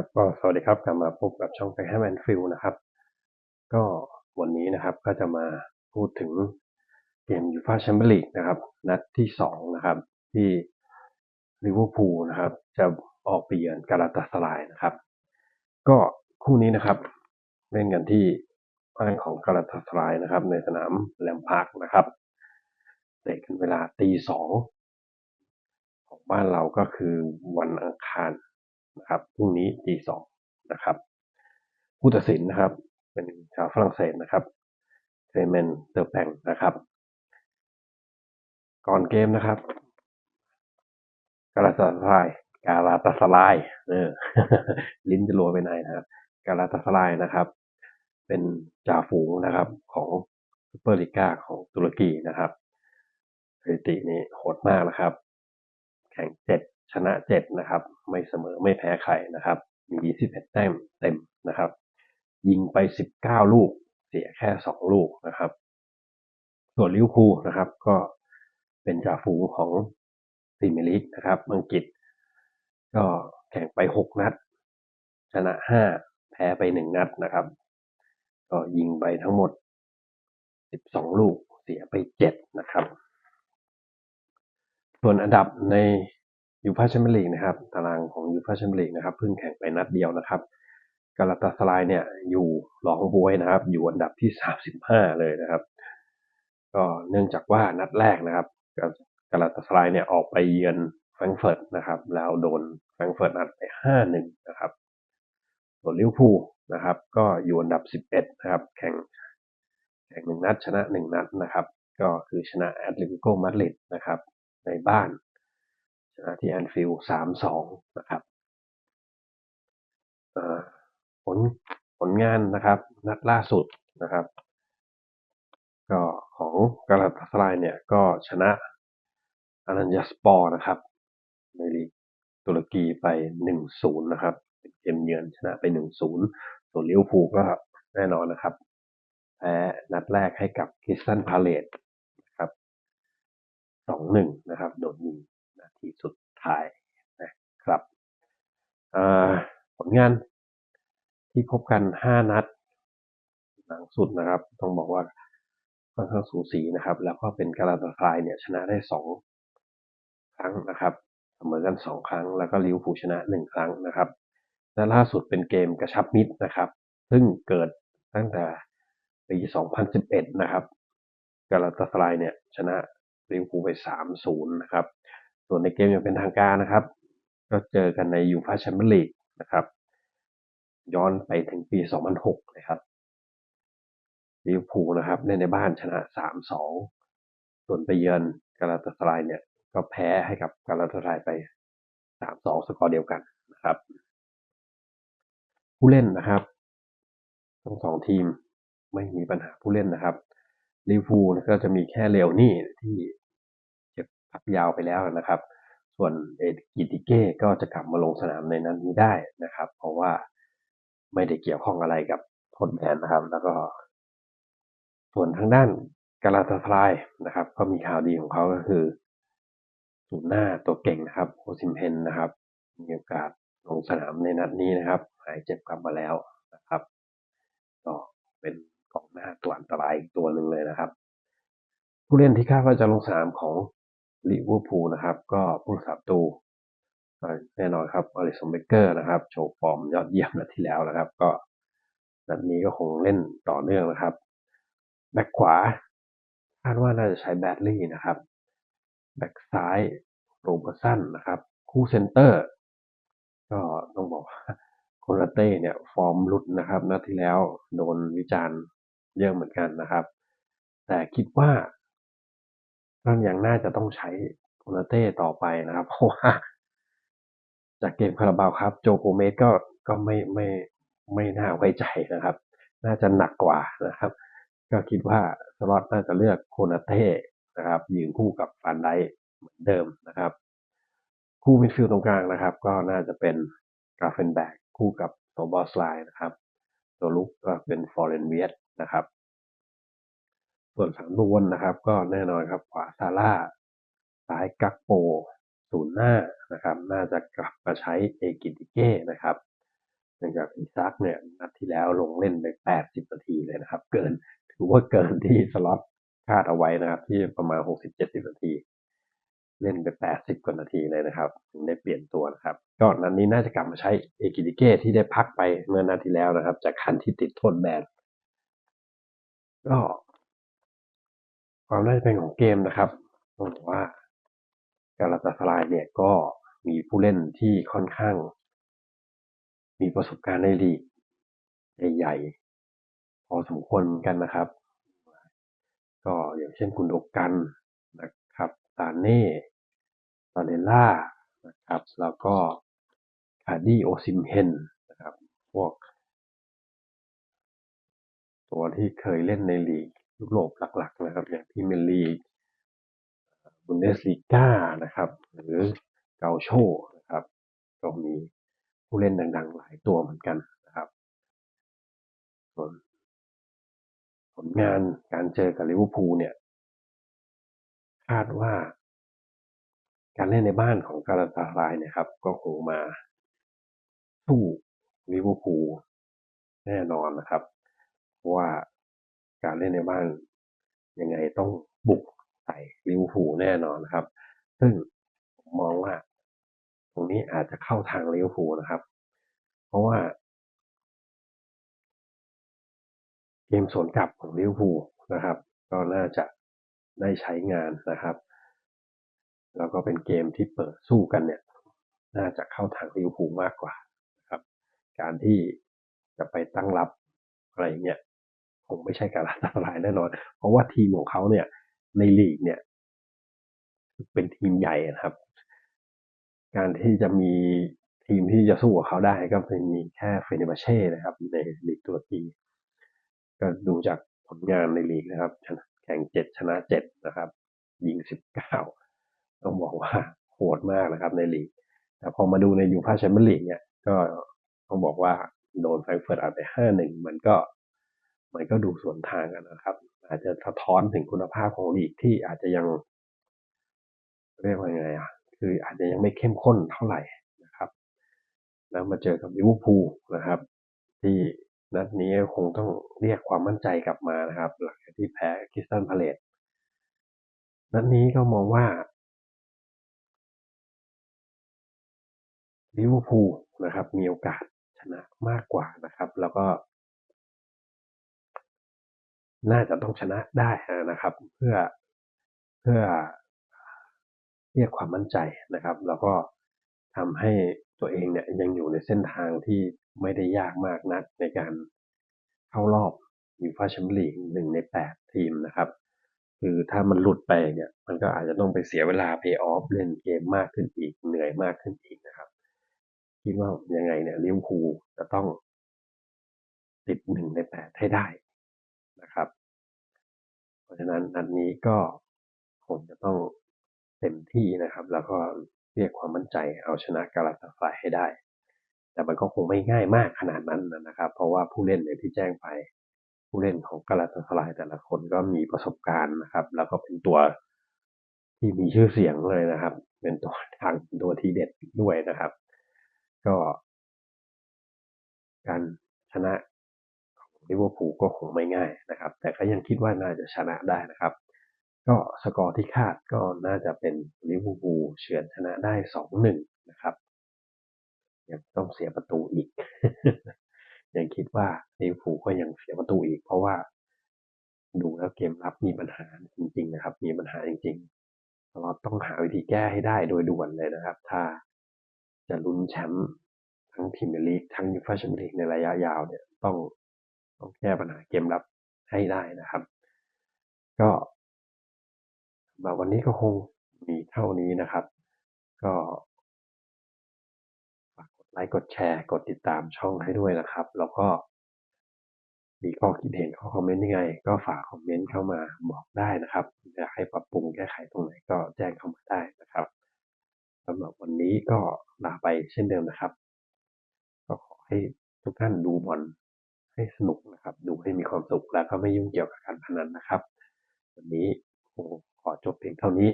ครับก็สวัสดีครับกลับมาพบกับช่องไปให้แมนฟิลนะครับ ก็วันนี้นะครับก็จะมาพูดถึงเกมยูฟาแชมเปี้ยนลีกนะครับ นัดที่สองนะครับ ที่ลิเวอร์พูลนะครับ จะออกไปเยือนกาลาตาสลายนะครับ ก็คู่นี้นะครับ เล่นกันที่บ้านของกาลาตาสลายนะครับ ในสนามแลมพาร์คนะครับเตะกันเวลาตีสองของบ้านเราก็คือวันอังคาร นะครับพรุ่งนี้ตีสองนะครับ ผู้ตัดสินนะครับ เป็นชาวฝรั่งเศสนะครับเทเมนเตอร์แปงนะครับ ก่อนเกมนะครับ กาลาตาสลายกาลาตาสลายเออลิ้นจะรัวไปไหนนะครับ กาลาตาสลายนะครับ เป็นจ่าฝูงนะครับของซูเปอร์ลีกาของตุรกีนะครับสถิตินี้โหดมากนะครับ แข่งเจ็ด ชนะเจ็ดนะครับ ไม่เสมอไม่แพ้ใครนะครับ มี 21 แต้มเต็มนะครับ ยิงไป 19 ลูก เสียแค่ 2 ลูกนะครับ ส่วนลิวอร์พูนะครับ ก็เป็นจ่าฝูงของพรีเมียร์ลีกนะครับอังกฤษ ก็แข่งไป 6 นัด ชนะ 5 แพ้ไป 1 นัดนะครับ ก็ยิงไปทั้งหมด 12 ลูก เสียไป 7 นะครับ ส่วนอันดับใน ยูฟาแชมเปี้ยนลีกนะครับ ตารางของยูฟาแชมเปี้ยนลีกนะครับเพิ่งแข่งไปนัดเดียวนะครับกาลาตาสลายเนี่ยอยู่รองบวยนะครับ อยู่อันดับที่ 35 เลยนะครับ ก็เนื่องจากว่านัดแรกนะครับกาลาตาสลายเนี่ยออกไปเยือนแฟรงเฟิร์ตนะครับ แล้วโดนแฟรงเฟิร์ตนัดไป5-1นะครับส่วนลิเวอร์พูลนะครับ ก็อยู่อันดับ 11 นะครับ แข่งแข่งหนึ่งนัดชนะหนึ่งนัดนะครับ ก็คือชนะแอตเลติโกมาดริดนะครับ ในบ้าน ที่แอนฟิลสามสองนะครับผลผลงานนะครับ นัดล่าสุดนะครับ ก็ของกาลาตาสลเนี่ยก็ชนะอานัญญาสปอร์นะครับ ในลีกตุรกีไป1-0นย์นะครับเกมเยือนชนะไป1-0ส่วนลิเวอร์พูลก็แน่นอนนะครับแพ้นัดแรกให้กับคริสตันพาเลตนะครับ2-1นะครับ โดนยิงนา ที่สุดท้ายนะครับผลงานที่พบกัน 5 นัด หลังสุดนะครับ ต้องบอกว่าค่อนข้างสูสีนะครับ แล้วก็เป็นกาลาตาสลายเนี่ยชนะได้ 2 ครั้งนะครับเสมอกัน 2 ครั้ง แล้วก็ลิวอร์พูลชนะ 1 ครั้งนะครับ และล่าสุดเป็นเกมกระชับมิตรนะครับ ซึ่งเกิดตั้งแต่ปี 2011 นะครับกาลาตาสลเนี่ยชนะลิเวอร์พูลไป 3-0 นะครับ ส่วนในเกมยังเป็นทางการนะครับ ก็เจอกันในยูฟ่าแชมเปี้ยนลีกนะครับ ย้อนไปถึงปี 2006นะครับลิเวอร์พูลนะครับเล่นในบ้านชนะ 3-2 ส่วนไปเยือนกาลาตาสลายเนี่ย ก็แพ้ให้กับกาลาตาสลายไป 3-2 สกอร์เดียวกันนะครับ ผู้เล่นนะครับทั้งสองทีมไม่มีปัญหาผู้เล่นนะครับลิเวอร์พูลก็จะมีแค่เลวนี่ที่ ยาวไปแล้วนะครับ ส่วนเอกิติเก้ก็จะกลับมาลงสนามในนั้นนี้ได้นะครับ เพราะว่าไม่ได้เกี่ยวข้องอะไรกับทนแบนนะครับ แล้วก็ส่วนทางด้านกาลาตาสลายนะครับ ก็มีข่าวดีของเขาก็คือสูนหน้าตัวเก่งนะครับโอซิมเพนนะครับ มีโอกาสลงสนามในนัดนี้นะครับ หายเจ็บกลับมาแล้วนะครับก็เป็นกองหน้าตัวอันตรายอีกตัวหนึ่งเลยนะครับ ผู้เล่นที่คาดว่าจะลงสนามของ ลิเวอร์พูลนะครับ ก็ผู้สับตูแน่นอนครับอลิสันเบเกอร์นะครับ โชว์ฟอร์มยอดเยี่ยมนัดที่แล้วนะครับ ก็นัดนี้ก็คงเล่นต่อเนื่องนะครับ แบ็กขวาคาดว่าน่าจะใช้แบดลี่นะครับ แบ็กซ้ายโรเบอร์สันนะครับ คู่เซนเตอร์ ก็ต้องบอกว่าโคลาเต้เนี่ย ฟอร์มหลุดนะครับนัดที่แล้วโดนวิจารณ์เยอะเหมือนกันนะครับ แต่คิดว่า ท่านยังน่าจะต้องใช้โคลาเต้ต่อไปนะครับ เพราะว่า จากเกมคาราบาวครับ โจโกเมสก็ก็ไม่ไม่ไม่น่าไว้ใจนะครับ น่าจะหนักกว่านะครับ ก็คิดว่าสล็อตน่าจะเลือกโคนาเต้นะครับยืนคู่กับฟันไดเหมือนเดิมนะครับ คู่มิดฟิลด์ตรงกลางนะครับ ก็น่าจะเป็นกราเฟนแบกคู่กับโซบอสไลน์นะครับ ตัวลุกก็เป็นฟอร์เรนเวียตนะครับ ส่วนฝั่งบนนะครับ ก็แน่นอนครับขวาซาร่าซ้ายกักโปศูนย์หน้านะครับ น่าจะกลับมาใช้เอกิติเก้นะครับเนื่องจากอิซักเนี่ยนัดที่แล้วลงเล่นไป 80 นาทีเลยนะครับ เกินถือว่าเกินที่สล็อตคาดเอาไว้นะครับ ที่ประมาณ 60-70 นาที เล่นไป 80 กว่านาทีเลยนะครับถึงได้เปลี่ยนตัวนะครับ ก็นัดนนี้น่าจะกลับมาใช้เอกิดิเก้ที่ได้พักไปเมื่อนัดที่แล้วนะครับ จากคันที่ติดโทษแบนก็ ความน่าจะเป็นของเกมนะครับต้องบอกว่ากาลาตาสลายเนี่ยก็มีผู้เล่นที่ค่อนข้าง มีประสบการณ์ในลีกใหญ่ๆพอสมควรเหมือนกันนะครับ ก็อย่างเช่นกุนโดกันนะครับตาเน่ตาเลล่านะครับแล้วก็คาร์ดีโอซิมเฮนนะครับพวก ตัวที่เคยเล่นในลีก ยุโรปหลักๆนะครับ อย่างที่เมลีกบุนเดสลีกานะครับ หรือเกาโชนะครับ ก็มีผู้เล่นดังๆ หลายตัวเหมือนกันนะครับ ส่วนผลงานการเจอกับลิเวอร์พูลเนี่ย คาดว่าการเล่นในบ้านของกาลาตาลายเนี่ยครับ ก็คงมาสู้ลิเวอร์พูลแน่นอนนะครับ เพราะว่า การเล่นในบ้านยังไงต้องบุกใส่ลิวอร์พูแน่นอนนะครับ ซึ่งผมมองว่า ตรงนี้อาจจะเข้าทางลิวอร์พูนะครับ เพราะว่า เกมสวนกลับของลิวอร์พูนะครับ ก็น่าจะได้ใช้งานนะครับ แล้วก็เป็นเกมที่เปิดสู้กันเนี่ย น่าจะเข้าทางลิวอร์พูมากกว่านะครับ การที่จะไปตั้งรับอะไรเงี้ย คงไม่ใช่การอันตรายแน่นอน เพราะว่าทีมของเขาเนี่ย ในลีกเนี่ย เป็นทีมใหญ่นะครับ การที่จะมีทีมที่จะสู้กับเขาได้ก็เป็นมีแค่เฟเนบาเช่นะครับ ในลีกตัวทีก็ดูจากผลงานในลีกนะครับ แข่งเจ็ดชนะเจ็ดนะครับ ยิงสิบเก้าต้องบอกว่าโหดมากนะครับในลีก แต่พอมาดูในยูฟ่าแชมเปี้ยนลีกเนี่ย ก็ต้องบอกว่าโดนแฟรงเฟิร์ตเอาไปห้าหนึ่งมันก็ มันก็ดูสวนทางกันนะครับ อาจจะสะท้อนถึงคุณภาพของลีกที่อาจจะยัง เรียกว่าไงอะคืออาจจะยังไม่เข้มข้นเท่าไหร่นะครับ แล้วมาเจอกับลิเวอร์พูลนะครับ ที่นัดนี้คงต้องเรียกความมั่นใจกลับมานะครับ หลังจากที่แพ้คริสตันพาเลตนัดนี้ก็มองว่าลิเวอร์พูลนะครับ มีโอกาสชนะมากกว่านะครับ แล้วก็ น่าจะต้องชนะได้นะครับ เพื่อเพื่อเรียกความมั่นใจนะครับ แล้วก็ทำให้ตัวเองเนี่ยยังอยู่ในเส้นทางที่ไม่ได้ยากมากนักในการเข้ารอบอยู่ฟ่าแชมเปี้ยนลีกหนึ่งในแปดทีมนะครับ คือถ้ามันหลุดไปเนี่ยมันก็อาจจะต้องไปเสียเวลาเพย์ออฟเล่นเกมมากขึ้นอีกเหนื่อยมากขึ้นอีกนะครับคิดว่ายังไงเนี่ยลิเวอร์พูลจะต้องติดหนึ่งในแปดให้ได้ นะครับ เพราะฉะนั้นอันนี้ก็คงจะต้องเต็มที่นะครับ แล้วก็เรียกความมั่นใจเอาชนะกาลาตาสายให้ได้ แต่มันก็คงไม่ง่ายมากขนาดนั้นนะครับ เพราะว่าผู้เล่นอย่างที่แจ้งไป ผู้เล่นของกาลาตาสลายแต่ละคนก็มีประสบการณ์นะครับ แล้วก็เป็นตัวที่มีชื่อเสียงเลยนะครับ เป็นตัวทางตัวทีเด็ดด้วยนะครับ ก็ การชนะ ปูก็คงไม่ง่ายนะครับ แต่ก็ยังคิดว่าน่าจะชนะได้นะครับ ก็สกอร์ที่คาดก็น่าจะเป็นลิเวอร์พูลเฉือนชนะได้สองหนึ่งนะครับยังต้องเสียประตูอีก ยังคิดว่าลิเวอร์พูลก็ยังเสียประตูอีก เพราะว่า ดูแล้วเกมรับมีปัญหาจริง ๆ นะครับ มีปัญหาจริงๆเราต้องหาวิธีแก้ให้ได้โดยด่วนเลยนะครับ ถ้าจะลุ้นแชมป์ทั้งพรีเมียร์ลีกทั้งยูฟ่าแชมเปี้ยนลีกในระยะยาวเนี่ยต้อง ต้องแก้ปัญหาเกมรับให้ได้นะครับ ก็มาวันนี้ก็คงมีเท่านี้นะครับ ก็ฝากกดไลค์กดแชร์กดติดตามช่องให้ด้วยนะครับ แล้วก็มีข้อคิดเห็นข้อคอมเมนต์ยังไง ก็ฝากคอมเมนต์เข้ามาบอกได้นะครับอยากให้ปรับปรุงแก้ไขตรงไหนก็แจ้งเข้ามาได้นะครับสำหรับวันนี้ก็ลาไปเช่นเดิมนะครับ ก็ขอให้ทุกท่านดูบอล ให้สนุกนะครับ ดูให้มีความสุขแล้วก็ไม่ยุ่งเกี่ยวกับการพนันนะครับ วันนี้ขอจบเพียงเท่านี้